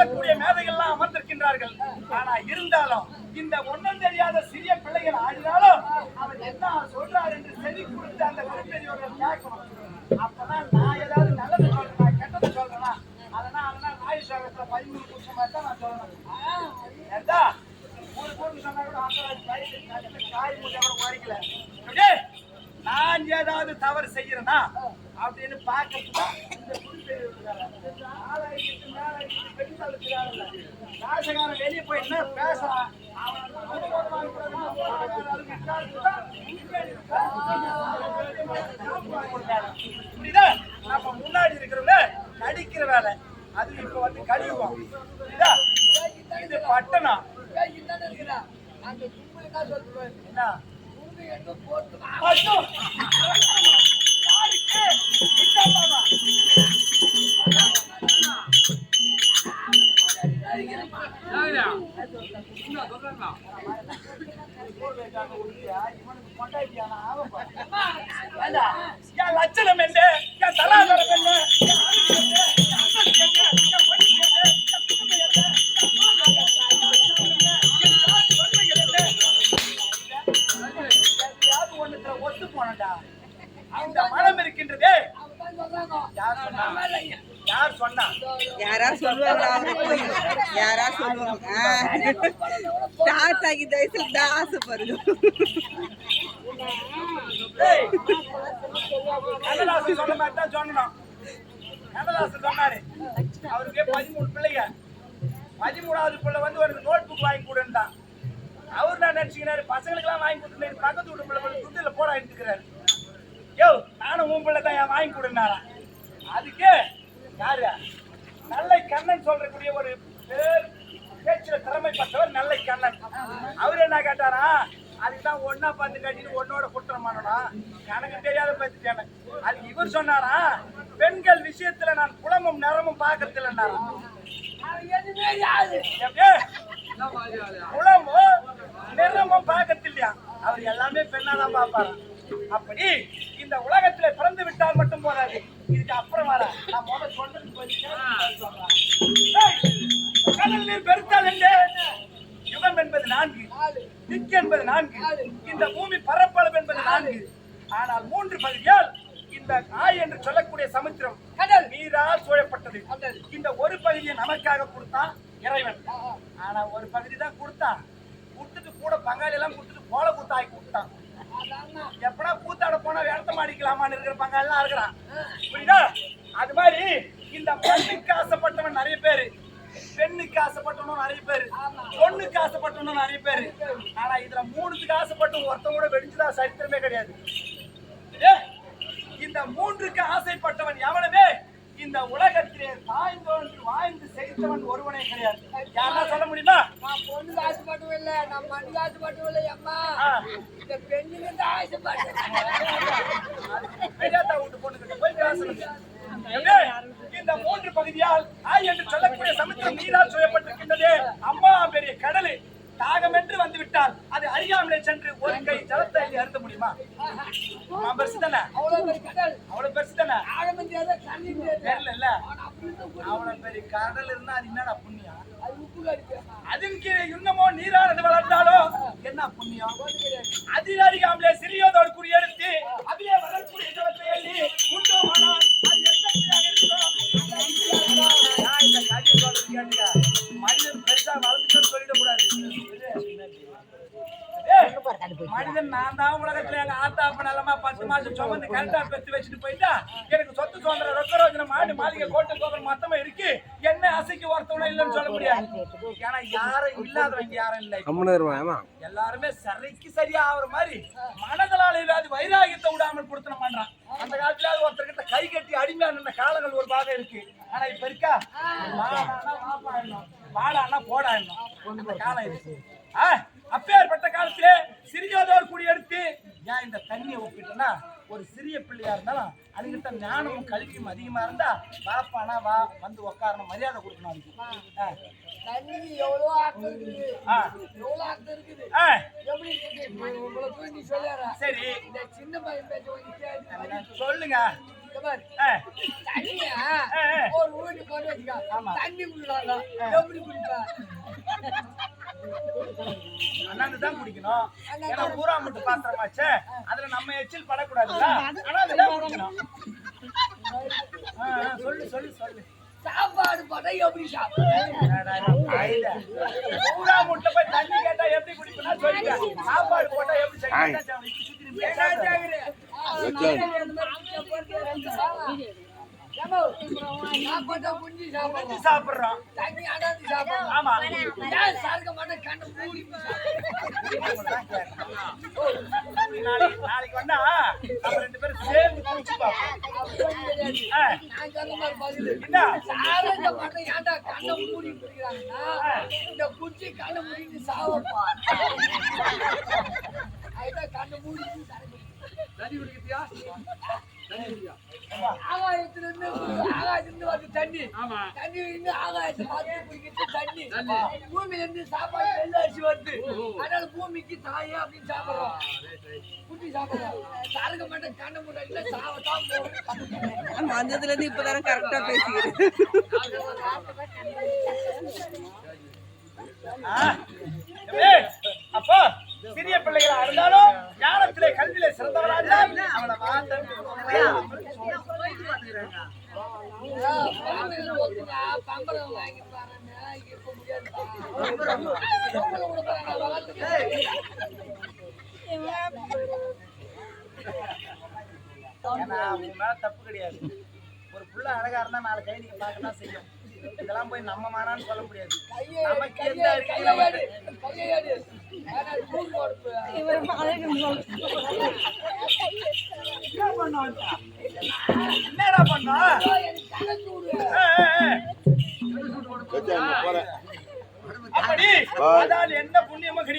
சொல்லக்கூடிய மேதைகள்லாம் அமர்ந்திருக்கின்றார்கள். ஆனா இருந்தாலும் இந்த ஒண்ணும் தெரியாத சிறிய பிள்ளைகள் ஆடினாலும் அவர் என்ன சொல்றாரு என்று செவி கொடுத்து அந்த குருப்பெரியவர்கள் கேட்கணும். அப்பதான் நான் ஏதாவது நல்லது சொல்றேன் கெட்டது சொல்றேனா? அதனால அதனால நாய் சாகத்துல பதிமூணு புருஷன் மாதிரி தான் நான் சொல்றேன் ஏதா ஒரு பொருள் சொன்னா கூட அந்த காய் காய் மூட்டை கூட குறைக்கல அப்படியே நான் ஏதாவது தவறு செய்யறேனா? அப்படின்னு பார்க்கறதுதான் இந்த குடிப்பெரியவர்கள் ராசகாரன் வெளியே போய் என்ன பேசுறான் புரியுதா நம்ம முன்னாடி இருக்கிறவங்க நடிக்கிற வேலை அது இப்ப வந்து கழிவுவோம் புரியுதா இது பட்டணம் தும்பு என்ன தும்பு போட்டு என் லட்சணம் என்ன? என் தலாதரம் என்ன? ஒத்து போனடா அந்த மனம் இருக்கின்றதே யார் சொன்னா யார் சொன்னா? யாரா சொல்லுவாங்க யாரா சொல்லுவாங்க? தாத்தாக்கு இந்த வயசுல தான் ஆசைப்படுது சொன்ன மாதிரி தான் சொன்னோம் கண்ணதாசன் சொன்னாரு அவருக்கு பதிமூணு பிள்ளைங்க. பதிமூணாவது பிள்ளை வந்து ஒரு நோட் புக் வாங்கி கொடுந்தான் அவர் என்ன நினைச்சுக்கிறாரு? பசங்களுக்கெல்லாம் வாங்கி கொடுத்துருந்தாரு பக்கத்து வீட்டு பிள்ளை துட்டில் போட எடுத்துக்கிறாரு யோ நானும் உன் பிள்ளை தான் என் வாங்கி கொடுனாரா அதுக்கு யாரு? நல்லை கண்ணன் சொல்றக்கூடிய ஒரு பேர் பேச்சுல திறமைப்பட்டவர் நல்லை கண்ணன். அவர் என்ன கேட்டாரா? அதுக்குதான் ஒன்னா பார்த்து கட்டிட்டு ஒன்னோட குற்றம் பண்ணணும் கணக்கு தெரியாத பார்த்துட்டேன் அதுக்கு இவர் சொன்னாரா? பெண்கள் விஷயத்துல நான் குளமும் நிறமும் யாரு? எப்படி? குளமும் நிறமும் பார்க்கறது இல்லையா அவர் எல்லாமே பெண்ணாதான் பார்ப்பாராம் அப்படி இந்த உலகத்துல பிறந்து விட்டால் மட்டும் போதாது. இதுக்கு நான் கடல் நீர் பெருத்தால் என்ன யுகம் என்பது நான்கு திக் என்பது நான்கு இந்த பூமி பரப்பளவு என்பது நான்கு ஆனால் மூன்று பகுதியால் இந்த ஆய் என்று சொல்லக்கூடிய சமுத்திரம் கடல் நீரால் சூழப்பட்டது இந்த ஒரு பகுதியை நமக்காக கொடுத்தான் இறைவன் ஆனா ஒரு பகுதி தான் கொடுத்தான் கொடுத்துட்டு கூட பங்காளி எல்லாம் கொடுத்துட்டு கோல கூத்தாய் கொடுத்தான் எப்படா கூத்தாட போனா வேடத்தை அடிக்கலாமான்னு இருக்கிற பங்காளி எல்லாம் இருக்கிறான். புரியுதா? அது மாதிரி இந்த பெண்ணுக்கு ஆசைப்பட்டவன் நிறைய பேரு பெண்ணுக்கு ஆசைப்பட்டவனும் நிறைய பேரு பொண்ணுக்கு ஆசைப்பட்டவனும் நிறைய பேரு ஆனா இதுல மூணுத்துக்கு ஆசைப்பட்டு ஒருத்தன் கூட வெடிச்சதா சரித்திரமே கிடையாது இந்த மூன்றுக்கு ஆசைப்பட்டவன் எவனுமே இந்த உலகத்திலே தாய்ந்தோன்று வாழ்ந்து செய்தவன் ஒருவனே கிடையாது யாரா சொல்ல முடியுமா நான் பொண்ணுக்கு ஆசைப்பட்டவும் இல்லை, நான் மண்ணுக்கு ஆசைப்பட்டவும் இல்லை, அம்மா. இந்த பெண்ணுக்கு தான் ஆசைப்பட்டேன். பெரியாத்தா வீட்டு பொண்ணுகிட்ட போய் பேசணும்? இந்த மூன்று பகுதியால் ஆய் என்று சொல்லக்கூடிய சமுத்திரம் நீரால் சூழப்பட்டிருக்கின்றது அம்மா பெரிய கடலு. தாகம் என்று வந்து விட்டால் அது அறியாமலே சென்று ஒரு கை ஜலத்தை அருந்த முடியுமா? பெருசு தானே? அவ்வளவு பெருசு தானே? இல்ல. அவ்வளவு பெரிய கடல் இருந்தா அது என்னடா புண்ணியம்? அது உப்பு கடிக்கும். அதன் கீழே இன்னமோ நீரானது வளர்ந்தாலோ? என்ன புண்ணியம்? அதில் அறியாமலே சிறியோதோடு குறியெடுத்து கேட்டுக்க மனிதன் பெருசா வளர்ந்துட்டோன்னு சொல்லிடக்கூடாது. மனிதன் நான் தான் உலகத்துல எங்க ஆத்தா அப்ப நல்லமா பத்து மாசம் சுமந்து கரெக்டா பெத்து வச்சுட்டு போயிட்டா எனக்கு சொத்து சுதந்திரம் ரொக்க ரோஜன மாடு மாளிகை கோட்டை கோபுரம் மொத்தமா இருக்கு. என்ன அசைக்கு ஒருத்தவனும் இல்லைன்னு சொல்ல முடியாது. ஏன்னா யாரும் இல்லாதவங்க யாரும் இல்லை. எல்லாருமே சரிக்கு சரியா ஆகுற மாதிரி மனதலால இல்லாத வைராகியத்தை விடாமல் கொடுத்தன பண்றான். அந்த காலத்துல ஒருத்தர்கிட்ட கை கட்டி அடிமையா நின்ற காலங்கள் ஒரு பாகம் இருக்கு. ஆனா இப்ப இருக்கா. வாடான்னா போடா காலம் இருக்கு. அப்பேற்பட்ட காலத்திலே சிறியதோர் குடி எடுத்து ஏன் இந்த தண்ணியை ஒப்பிட்டோம்னா ஒரு சிறிய பிள்ளையா இருந்தாலும் அதுகிட்ட ஞானமும் கல்வியும் அதிகமா இருந்தா வாப்பானா வா வந்து உட்காரணும் மரியாதை கொடுக்கணும் அதுக்கு. சரி. சொல்லுங்க. இந்த இந்த பாரு, ஆ, தண்ணிய? ஆ, ஆ. ஒரு ஊட்டி போட்டு வச்சுக்க. தண்ணி குடிக்கிறாங்க. எப்படி குடிப்ப? அண்ணாந்து தான் குடிக்கணும். ஏன்னா பூரா முட்டு பாத்திரமாச்சே. அதுல நம்ம எச்சில் படக்கூடாதுல்ல? ஆனா அதுதான் குடிக்கணும். சொல்லு சொல்லு சொல்லு. சாப்பாடு போட்டா எப்படி. பூரா முட்டை போய் தண்ணி கேட்டா எப்படி குடிப்பேன்னா சொல்லுங்க சாப்பாடு போட்டா எப்படி சாப்பிடுறோம் தண்ணி அடாந்து சாப்பிடுறோம். ஆமா. ஏன் மாட்டேன் கண்ணை மூடி நாளைக்கு வந்தா நம்ம ரெண்டு பேரும் சேர்ந்து குடிச்சு மூடி இந்த குச்சி கண்ணை மூடிட்டு சாவப்பா. கண்ணை மூடிட்டு சாப்பிடுறது. ஆகாயத்துல இருந்து ஆகாயத்துல இருந்து வருது தண்ணி. தண்ணி இருந்து ஆகாயத்தை பார்த்து குடிக்கிறது தண்ணி. பூமியில இருந்து சாப்பாடு வெள்ள அரிசி வருது. அதனால பூமிக்கு தாயே அப்படின்னு சாப்பிடுறோம். குட்டி சாப்பிடுறோம். சரக்கு மட்டும் கண்ணை மூட இல்ல சாவத்தான் போகும் வந்ததுல இருந்து இப்பதானே கரெக்டா பேசிக்கிறேன் அப்போ. சிறிய பிள்ளைகளா இருந்தாலும் ஞானத்திலே கல்வியில சிறந்தவரா இருந்தால் அவளை மாத்த மேல தப்பு கிடையாது. ஒரு புள்ள அழகா இருந்தா நாலு கை நீங்க பார்க்க செய்யும். இதெல்லாம் போய் நம்ம மானான்னு சொல்ல முடியாது. நமக்கு எந்த என்னடா பண்ணோம். அப்படி என்ன புண்ணியமும் கிடையாது.